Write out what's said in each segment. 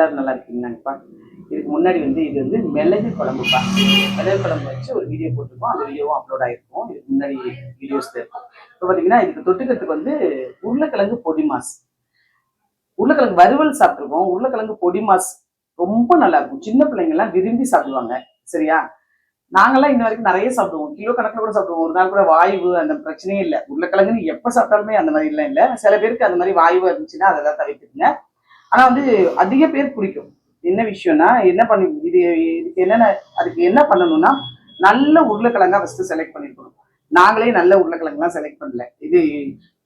எல்லாரும் நல்லா இருக்கீங்களாங்கப்பா? இதுக்கு முன்னாடி வந்து இது வந்து மிளகு குழம்புப்பா. மிளகு குழம்பு வச்சு ஒரு வீடியோ போட்டிருக்கோம். அந்த வீடியோவும் அப்லோட் ஆயிருக்கும். இதுக்கு முன்னாடி வீடியோஸ் இருக்கும். இப்போ பார்த்தீங்கன்னா இதுக்கு தொட்டுக்கிறதுக்கு வந்து உருளைக்கிழங்கு பொடி மாஸ். உருளைக்கிழங்கு வறுவல் சாப்பிட்ருக்கோம் உருளைக்கிழங்கு பொடி மாஸ் ரொம்ப நல்லா இருக்கும். சின்ன பிள்ளைங்கள்லாம் விரும்பி சாப்பிடுவாங்க. சரியா? நாங்களாம் இன்ன வரைக்கும் நிறைய சாப்பிடுவோம். கிலோ கணக்கில் கூட சாப்பிடுவோம். ஒரு நாள் கூட வாய்வு அந்த பிரச்சனையே இல்லை. உருளைக்கிழங்குன்னு எப்போ சாப்பிட்டாலுமே அந்த மாதிரி இல்லை. சில பேருக்கு அந்த மாதிரி வாய்வு இருந்துச்சுன்னா அதெல்லாம் தவிர்த்துக்குங்க. ஆனா வந்து அதிக பேர் பிடிக்கும். என்ன விஷயம்னா என்ன பண்ணி இது இதுக்கு என்னென்ன அதுக்கு என்ன பண்ணணும்னா நல்ல உருளைக்கிழங்கா ஃபஸ்ட்டு செலக்ட் பண்ணிருக்கணும். நாங்களே நல்ல உருளைக்கிழங்குலாம் செலக்ட் பண்ணல. இது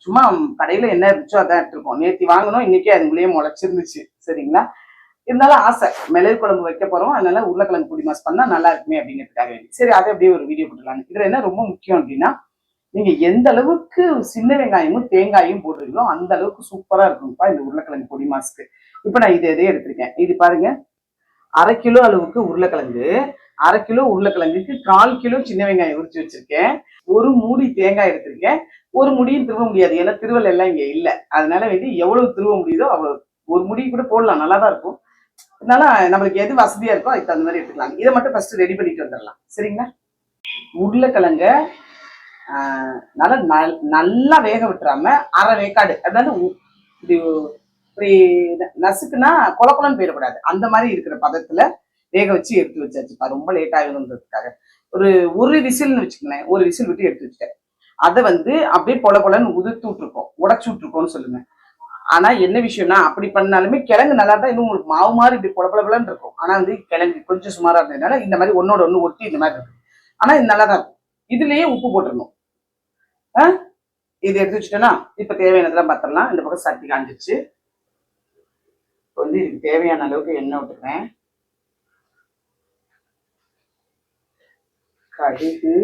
சும்மா கடையில என்ன இருந்துச்சோ அதான் எடுத்துருக்கோம். நேற்று வாங்கினோம் இன்னைக்கே அதுக்குள்ளேயே முளைச்சிருந்துச்சு. சரிங்களா? இருந்தாலும் ஆசை. மிளகு குழம்பு வைக்க போறோம். அதனால உருளைக்கிழங்கு பொடி மாஸ் பண்ணா நல்லா இருக்குமே அப்படிங்கிறதுக்காக வேண்டி. சரி அதை அப்படியே ஒரு வீடியோ போட்டுலான்னு இதுல என்ன ரொம்ப முக்கியம் அப்படின்னா நீங்க எந்த அளவுக்கு சின்ன வெங்காயமும் தேங்காயும் போடுறீங்களோ அந்த அளவுக்கு சூப்பரா இருக்கும்ப்பா இந்த உருளைக்கிழங்கு பொடி மாஸ்க்கு இப்போ நான் இது எதே எடுத்திருக்கேன். இது பாருங்க. அரை கிலோ அளவுக்கு உருளைக்கிழங்கு. அரை கிலோ உருளைக்கிழங்குக்கு கால் கிலோ சின்ன வெங்காயம் உரிச்சு வச்சிருக்கேன். ஒரு மூடி தேங்காய் எடுத்திருக்கேன். ஒரு முடியும் திருவ முடியாது. ஏன்னா திருவல் எல்லாம் இங்க இல்லை. அதனால வந்து எவ்வளவு திருவ முடியுதோ அவ்வளவு ஒரு முடி கூட போடலாம். நல்லா தான் இருக்கும். அதனால நம்மளுக்கு எது வசதியா இருக்கோ அதுக்கு தகுந்த மாதிரி எடுத்துக்கலாம். இதை மட்டும் ஃபர்ஸ்ட் ரெடி பண்ணிட்டு வந்துடலாம். சரிங்களா? உருளைக்கிழங்க நல்லா நல்- நல்லா வேக விட்டுறாம அரை வேக்காடு. அதாவது உ- இப்படி இப்படி நசுக்குன்னா நசுக்குனா கொல கொலன்னு போயிடக்கூடாது. அந்த மாதிரி இருக்கிற பதத்துல வேக வச்சு எடுத்து வச்சாச்சுப்பா. ரொம்ப லேட் ஆகணுன்றதுக்காக ஒரு ஒரு விசில்னு வச்சுக்கோங்களேன். ஒரு விசில் விட்டு எடுத்து வச்சுட்டேன். அதை வந்து அப்படியே பொல பொலன்னு உதிர்த்து விட்டுருக்கோம். உடச்சு விட்டுருக்கோம்னு சொல்லுங்க. ஆனா என்ன விஷயம்னா அப்படி பண்ணாலுமே கிழங்கு நல்லா தான் இன்னும் உங்களுக்கு மாவு மாதிரி இப்படி பொல பொலன்னு இருக்கும். ஆனா வந்து கிழங்கு கொஞ்சம் சுமாரா இருந்ததுனால இந்த மாதிரி ஒன்னோட ஒன்று ஒட்டி இந்த மாதிரி இருக்கு. ஆனா இது நல்லா தான் இருக்கும். இதுலயே உப்பு போட்டுடணும். இது எடுத்து வச்சுட்டோன்னா இப்போ தேவையானதெல்லாம் பார்த்துடலாம். இந்த பக்கம் சட்டி காஞ்சிச்சு இப்போ வந்து இதுக்கு தேவையான அளவுக்கு எண்ணெய் விட்டுக்கிறேன் கடுகு.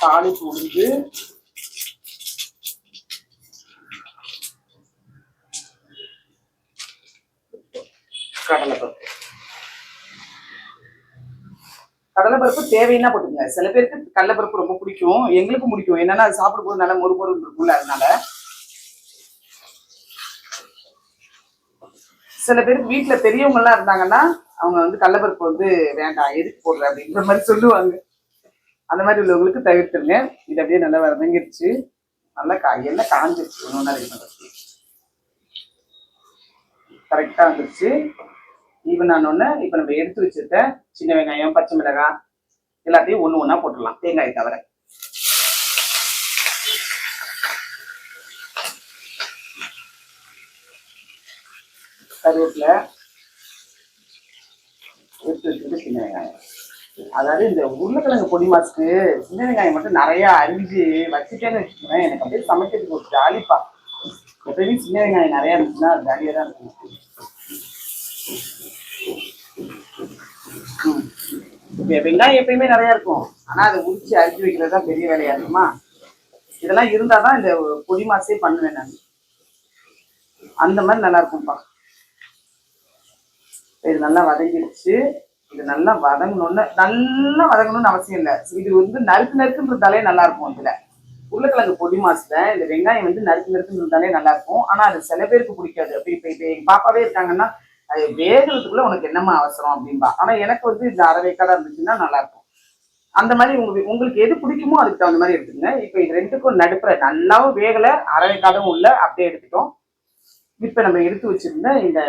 தாளிப்பு உளுந்து. கடலைப்பருப்பு கடலைப்பருப்பு தேவைன்னா போட்டுக்கோங்க. சில பேருக்கு கடலைப்பருப்பு ரொம்ப பிடிக்கும். எங்களுக்கும் பிடிக்கும். என்னன்னா அது சாப்பிடும்போது நல்லா மொறு மொறு இருக்கும்ல அதனால. சில பேருக்கு வீட்டுல பெரியவங்க எல்லாம் இருந்தாங்கன்னா அவங்க வந்து கடலைப்பருப்பு வந்து வேண்டாம் எதுக்கு போடுற அப்படின்ற மாதிரி சொல்லுவாங்க. அந்த மாதிரி உள்ளவங்களுக்கு தவிர்த்துருங்க. இது அப்படியே நல்லா வதங்கிருச்சு. நல்லா கா காஞ்சிருச்சு. ஒன்று ஒன்றா ரெடி பண்ணுறது கரெக்டாக வந்துருச்சு. ஈவன் ஆனோடனே இப்போ நம்ம எடுத்து வச்சிருக்க சின்ன வெங்காயம் பச்சை மிளகாய் எல்லாத்தையும் ஒன்று ஒன்றா போட்டுடலாம் தேங்காய் தவிர. கருவேப்பில எடுத்து வச்சுட்டு சின்ன வெங்காயம். அதாவது இந்த உருளைக்கிழங்கு பொடி மாசுக்கு சின்ன வெங்காயம் மட்டும் நிறைய அரிஞ்சு வச்சுட்டேன்னு வச்சுக்கோங்களேன் எனக்கு அப்படியே சமைக்கிறதுக்கு ஒரு ஜாலிப்பா எப்பயுமே சின்ன வெங்காயம் நிறைய இருந்துச்சுன்னா ஜாலியாக தான் இருக்கும். இப்போ வெங்காயம் எப்பயுமே நிறைய இருக்கும். ஆனால் அதை உரிச்சு அரிஞ்சு வைக்கிறது தான் பெரிய வேலையா இருக்குமா? இதெல்லாம் இருந்தாதான் இந்த பொடி மாசே பண்ணுவேன் நான். அந்த மாதிரி நல்லா இருக்கும்ப்பா. இது நல்லா வதங்கிடுச்சு. இது நல்லா வதங்கணும்னு நல்லா வதங்கணும்னு அவசியம் இல்லை. இது வந்து நறுக்கு நறுக்குன்றதாலே நல்லா இருக்கும் இதுல. உருளைக்கிழங்கு பொடி மாசுல இந்த வெங்காயம் வந்து நறுக்கு நறுக்குன்றதாலே நல்லா இருக்கும். ஆனா அது சில பேருக்கு பிடிக்காது. அப்படி இப்போ இப்போ எங்கள் பாப்பாவே இருக்காங்கன்னா அது வேகிறதுக்குள்ள உனக்கு என்னம்மா அவசரம் அப்படின்பா. ஆனா எனக்கு வந்து இந்த அரைவேக்காடா இருந்துச்சுன்னா நல்லா இருக்கும் அந்த மாதிரி உங்களுக்கு உங்களுக்கு எது பிடிக்குமோ அதுக்கு தகுந்த மாதிரி எடுத்துங்க இப்போ இது ரெண்டுக்கும் நடுப்புற நல்லாவும் வேகலை அரைவேக்காடும் உள்ள அப்படியே எடுத்துட்டோம். இப்ப நம்ம எடுத்து வச்சிருந்த இந்த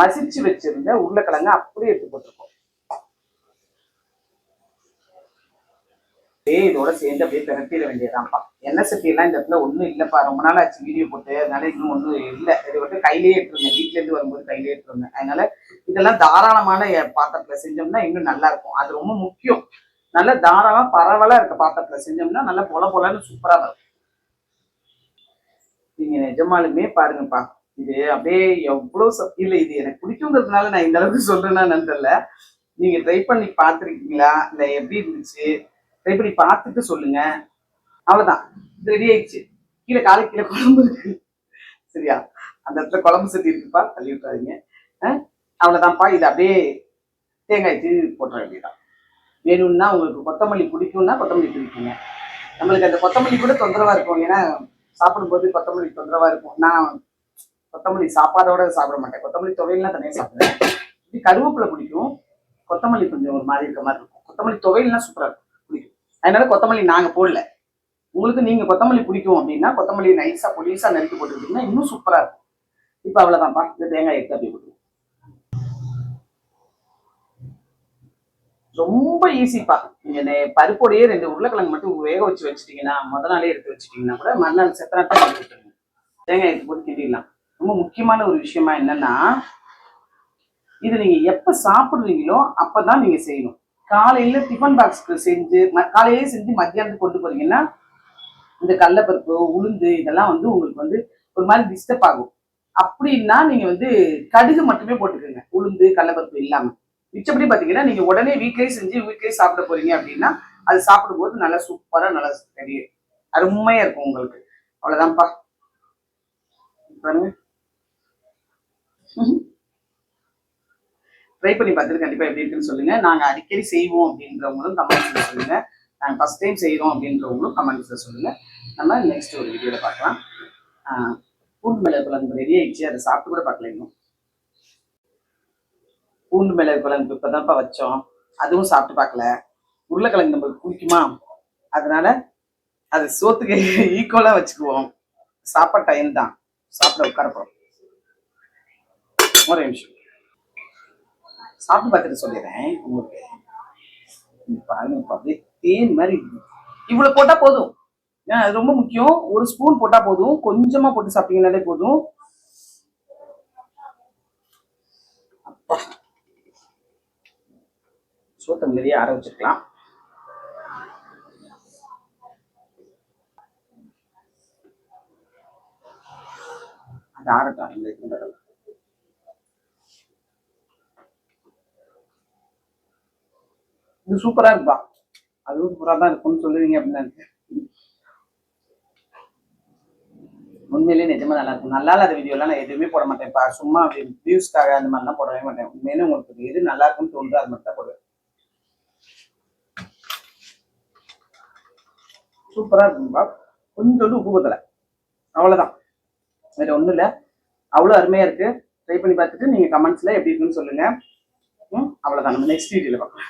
மசிச்சு வச்சிருந்த உருளைக்கிழங்கு அப்படியே எடுத்து போட்டிருக்கோம். அப்படியே இதோட சேர்ந்து அப்படியே திரட்டிட வேண்டியதான்ப்பா எண்ணெய் சட்டி எல்லாம் இந்த இடத்துல ஒன்றும் இல்லப்பா. ரொம்ப நாள் ஆச்சு வீடியோ போட்டு. அதனால இன்னும் ஒன்றும் இல்லை. இது வந்து கையிலேயே எடுத்துருந்தேன் வீட்ல இருந்து வரும்போது கையிலேயே எடுத்துருந்தேன் அதனால இதெல்லாம் தாராளமான பாத்திரத்தில் பாத்திரத்துல செஞ்சோம்னா இன்னும் நல்லா இருக்கும். அது ரொம்ப முக்கியம். நல்ல தாராளம் பரவலா இருக்க பாத்திரத்துல செஞ்சோம்னா நல்லா பொல பொலன்னு சூப்பரா வரும். நீங்க நிஜமாலுமே பாருங்கப்பா. இது அப்படியே எவ்வளவு சக்தி இல்லை இது எனக்கு பிடிக்குங்கிறதுனால நான் இந்த அளவுக்கு சொல்றேன்னா என்னன்னு தெரியல. நீங்க ட்ரை பண்ணி பார்த்துருக்கீங்களா? இல்லை எப்படி இருந்துச்சு? ட்ரை பண்ணி பார்த்துட்டு சொல்லுங்க. அவ்வளவுதான். இது ரெடி ஆயிடுச்சு. கீழே காலை கீழே குழம்பு இருக்கு. சரியா? அந்த இடத்துல குழம்பு சட்டி இருக்குப்பா. தள்ளி விட்டுறாதீங்க. அவ்வளோதான்ப்பா அவ்வளவுதான்ப்பா. இது அப்படியே தேங்காய் தீ போட்டுற வேண்டியதான் வேணும்னா உங்களுக்கு கொத்தமல்லி பிடிக்கும்னா கொத்தமல்லி பிடிக்குங்க. நம்மளுக்கு அந்த கொத்தமல்லி கூட தொந்தரவா இருக்கும். ஏன்னா சாப்பிடும்போது கொத்தமல்லி தொந்தரவா இருக்கும். நான் கொத்தமல்லி சாப்பாடோட சாப்பிட மாட்டேன். கொத்தமல்லி துவையல்லாம் தனியாக சாப்பிடுவேன். இது கருவேப்பிலை பிடிக்கும். கொத்தமல்லி கொஞ்சம் ஒரு மாதிரி இருக்க மாதிரி இருக்கும். கொத்தமல்லி துவையல்லாம் சூப்பராக இருக்கும். அதனால கொத்தமல்லி நாங்கள் போடல. உங்களுக்கு நீங்க கொத்தமல்லி பிடிக்கும் அப்படின்னா கொத்தமல்லி நைஸா பொலிசா நறுக்கி போட்டுக்கிட்டீங்கன்னா இன்னும் சூப்பரா இருக்கும். இப்போ அவ்வளவுதான்ப்பா. இந்த தேங்காய் எடுத்து அப்படி போட்டுருவோம் ரொம்ப ஈஸிப்பா நீங்க பருப்போடையே ரெண்டு உருளைக்கிழங்கு மட்டும் வேக வச்சு வச்சுட்டீங்கன்னா முத நாளே எடுத்து வச்சுட்டீங்கன்னா கூட மறுநாள் செத்தனாட்டம் போட்டுருங்க தேங்காய் எடுத்து போட்டு கிண்டிடலாம். ரொம்ப முக்கியமான ஒரு விஷயமா என்னன்னா இது நீங்க எப்ப சாப்பிடுறீங்களோ அப்பதான் நீங்க செய்யணும். காலையில டிஃபன் பாக்ஸ்க்கு செஞ்சு ம- காலையிலே செஞ்சு மத்தியானத்துக்கு கொண்டு போறீங்கன்னா இந்த கடலப்பருப்பு உளுந்து இதெல்லாம் வந்து உங்களுக்கு வந்து ஒரு மாதிரி டிஸ்டர்ப் ஆகும். அப்படின்னா நீங்க வந்து கடுகு மட்டுமே போட்டுக்கோங்க. உளுந்து கடலப்பருப்பு இல்லாம. மிச்சப்படி பாத்தீங்கன்னா நீங்க உடனே வீட்லயே செஞ்சு வீட்லயே சாப்பிட போறீங்க அப்படின்னா அது சாப்பிடும்போது நல்லா சூப்பரா நல்லா தெரியும் அருமையா இருக்கும் உங்களுக்கு. அவ்வளவுதான்ப்பா. பாருங்க. ட்ரை பண்ணி பார்த்துட்டு கண்டிப்பா எப்படி இருக்குன்னு சொல்லுங்க. நாங்க அடிக்கடி செய்வோம் அப்படின்றவங்களும் கமெண்ட்ஸ்ல சொல்லுங்க. நாங்க ஃபர்ஸ்ட் டைம் செய்கிறோம் அப்படின்றவங்களும் கமெண்ட்ஸ்ல சொல்லுங்க. நம்ம நெக்ஸ்ட் ஒரு வீடியோல பார்க்கலாம். பூண்டு மிளகு குழம்பு ரெடி ஆயிடுச்சு. அதை சாப்பிட்டு கூட பார்க்கல இன்னும். பூண்டு மிளகு குழம்பு இப்பதான்ப்பா வச்சோம். அதுவும் சாப்பிட்டு பார்க்கல. உருளைக்கிழங்கு நம்மளுக்கு குடிக்குமா அதனால அது சோத்துக்கு ஈக்குவலா வச்சுக்குவோம். சாப்பாடு டைம் தான். சாப்பிட உட்கார போறோம். ஒரு நிமிஷம். சாப்பிட்டு பார்த்துட்டு சொல்லிடுறேன். உங்களுக்கு பாருங்க அப்படியே தேன் மாதிரி இருக்கு. இவ்வளவு போட்டா போதும். ஏன்னா அது ரொம்ப முக்கியம். ஒரு ஸ்பூன் போட்டா போதும். கொஞ்சமா போட்டு சாப்பிட்டீங்கன்னாலே போதும். அப்பா. சோத்தம் நிறைய ஆற வச்சிருக்கலாம் அது ஆறட்டும் இந்த இந்த தடவை. இது சூப்பரா இருக்குப்பா. அதுவும் சூப்பரா தான் இருக்கும்னு சொல்லுவீங்க அப்படின்னு உண்மையிலே உண்மையிலேயே நிஜமா நல்லா இருக்கும். நல்லா இல்லாத வீடியோலாம் நான் எதுவுமே போட மாட்டேன்ப்பா சும்மா அப்படி வியூஸ்க்காக அந்த மாதிரிலாம் போடவே மாட்டேன். உண்மையிலே உங்களுக்கு எது நல்லா இருக்கும்னு தோணுது அது மட்டும் தான் போடுவேன் சூப்பரா இருக்கும்பா கொஞ்சோண்டு உப்பு பத்தல அவ்வளவுதான். வேற ஒண்ணும் இல்ல. அவ்வளவு அருமையா இருக்கு. ட்ரை பண்ணி பார்த்துட்டு நீங்க கமெண்ட்ஸ்ல எப்படி இருக்குன்னு சொல்லுங்க. ம் அவ்வளவுதான். நம்ம நெக்ஸ்ட் வீடியோல பார்க்கலாம்.